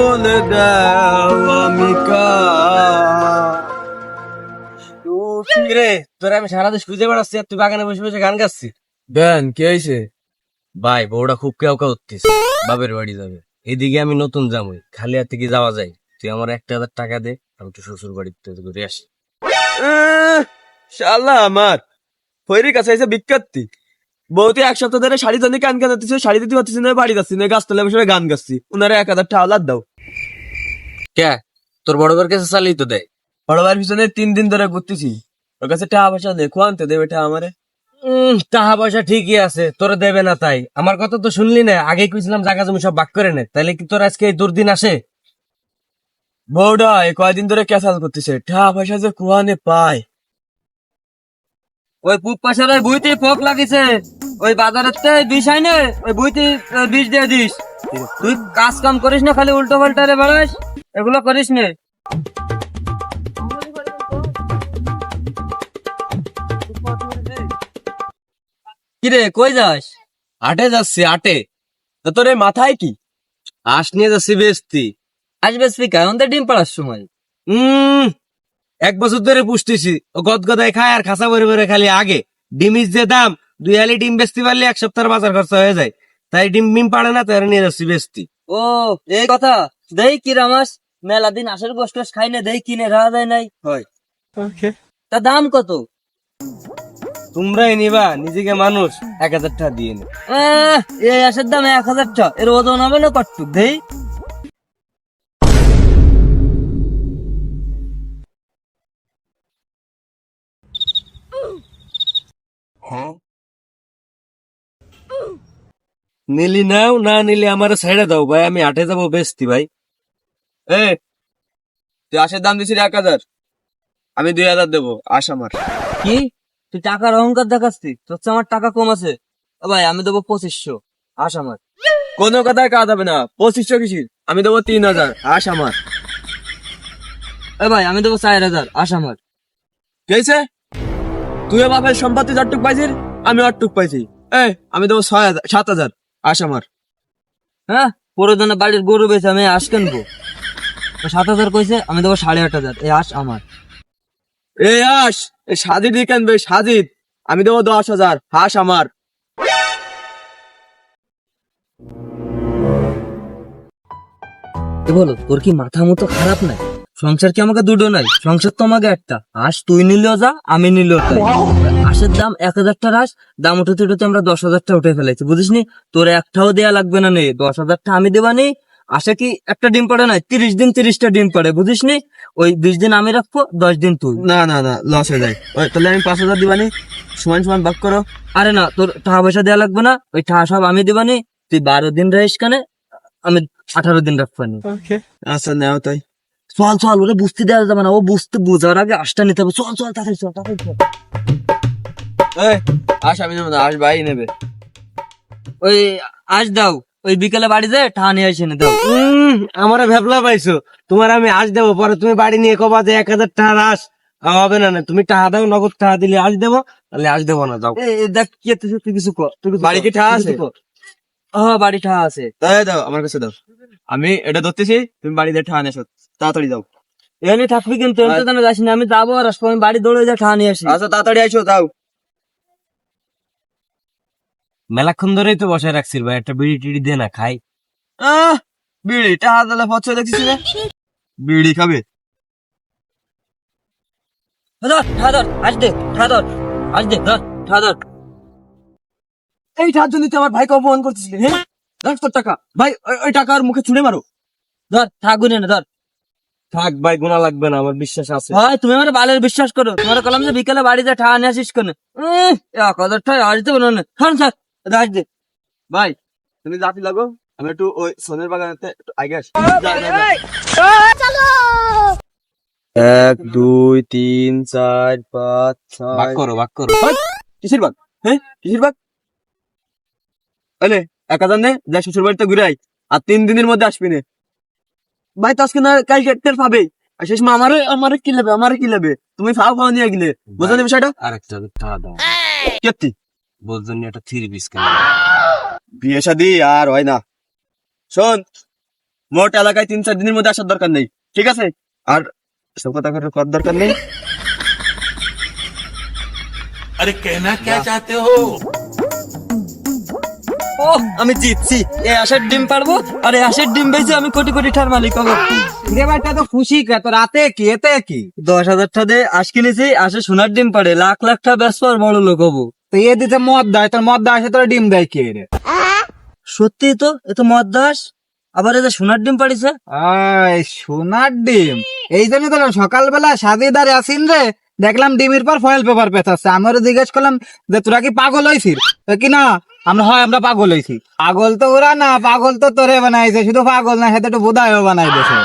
বলে দাও আমি রে? তোরা আমি সারা দেশ খুঁজে বেড়াচ্ছি আর তুই বাগানে বসে বসে গান গাচ্ছি দেন কে হয়েছে ভাই বউটা খুব কেউ কেউ উঠতিস। বাপের বাড়ি যাবে। এদিকে আমি নতুন জামুই খালি হাতে কি যাওয়া যায়? তুই আমার একটা হাজার টাকা দে আমি একটু শ্বশুর বাড়িতে ঘুরে আসি। শালা আমার। ফৈরির কাছে এসে বিখ্যাতি বউতি এক সপ্তাহ ধরে শাড়ি জানি কান কান শাড়ি দিতে পারতেছি না বাড়ি যাচ্ছি না গাছ তলে বসে গান গাচ্ছি উনারা এক হাজার টাকা দাও। কে? তোর বড় বড় কাছে চালিয়ে তো দেয় বড় ভাইয়ের পিছনে তিন দিন ধরে ঘুরতেছি। ওর কাছে টাকা পয়সা নেই কোয়ান্তে দেবে টাকা আমারে। টাকা পয়সা ঠিকই আছে তোরা দেবে না তাই। আমার কথা তো শুনলি না আগে কইছিলাম জায়গা জমি সব বাক করে নে তাহলে কি তোর আজকে এই দুর্দিন আসে? বউটা এই কয়দিন ধরে ক্যাসাল করতেছে টাকা পয়সা যে কুয়ানে পায়। ওই পুপ পাশার বুইতে পোক লাগিছে ওই বাজারের তে বিষ হয় না ওই বুইতে বিষ দিয়ে দিস। তুই কাজ কাম করিস না খালি উল্টো পাল্টা রে বাড়াস। এগুলো করিস না। কিরে কই যাস? আটে যাচ্ছি আটে। তো তোর এই মাথায় কি? আস নিয়ে যাচ্ছি বেস্তি। আসবে স্পিকার আমাদের ডিম পাড়ার সময়। উম এক বছর ধরে পুষতেছি ও গদগদায় খায় আর খাসা ভরে ভরে খালি আগে। ডিমির যে দাম। দুই হালি ডিম বেচতে পারলে এক সপ্তাহের বাজার খরচা হয়ে যায়। তাই ডিম মিম পাড়ে না তাই নিয়ে যাচ্ছি বেস্তি। ও এই কথা। দেই কি রামাস মেলা দিন আসার গোষ্ঠ খাই না দেই কিনে রাহা যায় নাই। হয়। তা দাম কত? তোমরাই নিবা নিজেকে মানুষ এক হাজার টাকা দিয়ে নে। এই আসার দাম এক হাজার টাকা এর ওজন হবে না কটটুক দেই? নিলি নাও না নিলে আমার সাইডে দাও ভাই আমি আটে যাব বেচতি ভাই। এ তুই আশের দাম দিছিস এক হাজার আমি দুই হাজার দেবো আস আমার। কি? তুই টাকার অহংকার দেখাচ্ছিস? তোর চেয়ে আমার টাকা কম আছে। ভাই আমি দেবো পঁচিশশো আস আমার। কোনো কথায় কাজ হবে না পঁচিশশো কিসির? আমি দেবো তিন হাজার আস আমার। এ ভাই আমি দেবো চার হাজার আস আমার। কে হয়েছে তুই বাপের সম্পত্তি যতটুক পাইছিস আমি অটুক পাইছি। এ আমি দেবো ছয় হাজার সাত হাজার। আস আমার। হ্যাঁ? পুরোদনে বাড়ির গরু বেছে আমি আস কেনবো। সাত হাজার কইছে, আমি দেবো সাড়ে আট হাজার। এই আস আমার। এ আস এ সাজিদ কেনবে সাজিদ। আমি দেবো দশ হাজার। হাস আমার। বলো, তোর কি মাথা মতো খারাপ নাই সংসার কি আমাকে দুটো নাই? সংসার তো আমাকে একটা। আস তুই নিলেও যা আমি নিলেও তাই। আশের দাম এক হাজার টাকা আস দাম উঠতে উঠতে আমরা দশ হাজার টাকা উঠে ফেলেছি বুঝিসনি? তোর একটাও দেয়া লাগবে না নেই দশ হাজার টাকা আমি দেবা নি। আশা কি একটা ডিম পড়ে নাই? তিরিশ দিন তিরিশটা ডিম পড়ে বুঝিসনি? ওই বিশ দিন আমি রাখব দশ দিন তুই। না না না লস হয়ে যায়। ওই, তাহলে আমি পাঁচ হাজার দিবানি। সমান সমান ভাগ করো। আরে না তোর টাকা পয়সা দেওয়া লাগবে না ওই টাকা সব আমি দেবানি। তুই বারো দিন রহিস কানে আমি আঠারো দিন রাখবানি আচ্ছা নেও তাই। চল চল ওরে বুঝতে দেওয়া যাবে না ও বুঝতে বোঝার আগে আশটা নিতে হবে। চল চল তাড়াতাড়ি চল তাড়াতাড়ি চল। এই আস আমি নেব না আস ভাই নেবে। ওই আজ দাও ওই বিকেলে বাড়িতে টাকা নিয়ে আসে দাও। উম আমার ভেবলা পাইছো। তোমার আমি আজ দেবো পরে তুমি বাড়ি নিয়ে কবা যে এক হাজার টাকা আস হবে না না তুমি টাকা দাও নগদ টাকা দিলে আজ দেবো তাহলে আজ দেবো না যাও। দেখ কি তুই কিছু কর তুই বাড়ি কি টাকা আছে? হ্যাঁ বাড়ি টাকা আছে। তাই দাও আমার কাছে দাও। আমি এটা ধরতেছি তুমি বাড়িতে ঠান এসো। তাড়াতাড়ি দাও এখানে থাকবি কিন্তু এমনি জানা যাস না আমি যাব আর আসব আমি বাড়ি দৌড়ে যা টাকা নিয়ে আসি। আচ্ছা তাড়াতাড়ি আইসো দাও মেলাক্ষণ ধরেই তো বসায় রাখছি ভাই একটা বিড়ি টিড়ি দে না খাই। আহ বিড়ি টাকা দিলে পছন্দ দেখছিস না বিড়ি খাবে। ধর ধর আজ দে ধর আজ দে ধর ধর এই টাকার জন্য তুই আমার ভাইকে অপমান করতেছিলি হ্যাঁ? রাখ তোর টাকা ভাই ওই- ওই টাকা আর মুখে ছুঁড়ে মারো। ধর টাকা গুনে না ধর। থাক ভাই গুণা লাগবে না আমার বিশ্বাস আছে। হয় তুমি আমার বালের বিশ্বাস করো। তোমার কলাম যে বিকেলে বাড়িতে টাকা নিয়ে আসিস কেন? না থাক আজ দে। ভাই তুমি জাতি লাগো আমি একটু ওই সোনের বাগানেতে একটু আগে আসি। এক দুই তিন চার পাঁচ ভাগ ছয় করো ভাগ করো। কিসের হ্যাঁ কিসের বাগ আলে এক হাজার নে যা শ্বশুর বাড়িতে ঘুরে আয়। আর তিন দিনের মধ্যে আসবি নে। ভাই তো আজকে না কাল টের পাবে। শেষ মা আমারে আমারে কি লাগবে আমারে কি লাগবে তুমি ফাও ফাও নিয়ে গেলে। বুঝলেন বিষয়টা? টাকা দাও। কেতি বলছেন এটা থ্রি পিস কেন বিয়ে শাদি আর হয় না। শোন মোট এলাকায় তিন চার দিনের মধ্যে আসার দরকার নেই ঠিক আছে? আর সব কথা করার দরকার নেই। আরে কেনা কে চাতে হো? ও আমি জিতছি। এই আশের ডিম পারব? আর এই আশের ডিম বেচে আমি কোটি কোটি টার মালিক হব। রে ভাইটা তো খুশি কে তো রাতে কি এতে কি? দশ হাজার টাকা দিয়ে আশ কিনেছি আসে সোনার ডিম পারে লাখ লাখ টাকা ব্যস্ত আর বড় লোক হব। তো এ দিতে মদ দেয় তোর মদ দেয় তোর ডিম দেয় কে রে? সত্যি তো এ তো মদ দাস আবার এই যে সোনার ডিম পাড়িছে? আয় সোনার ডিম। এই জন্য তো সকালবেলা সাদিদারে আসিন রে দেখলাম ডিমের পর ফয়েল পেপার পেঁচাচ্ছে। আমার জিজ্ঞেস করলাম যে তোরা কি পাগল হয়েছিস কি না আমরা হয় আমরা পাগল হয়েছি পাগল তো ওরা না পাগল তো তোরে বানাইছে শুধু পাগল না সেটা একটু বোধায়ও বানাই দিয়েছে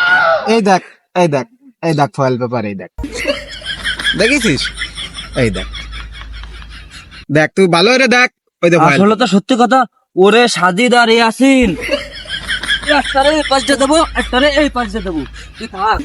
এই দেখ এই দেখ এই দেখ ফয়েল পেপার এই দেখ। দেখেছিস? এই দেখ। দেখ তুই ভালো করে দেখ ওই দেখ আসলে তো সত্যি কথা ওরে সাদিদ আর এ আসিন একটারে এই পাশে দেবো একটারে এই পাশে দেবো। তুই থাক।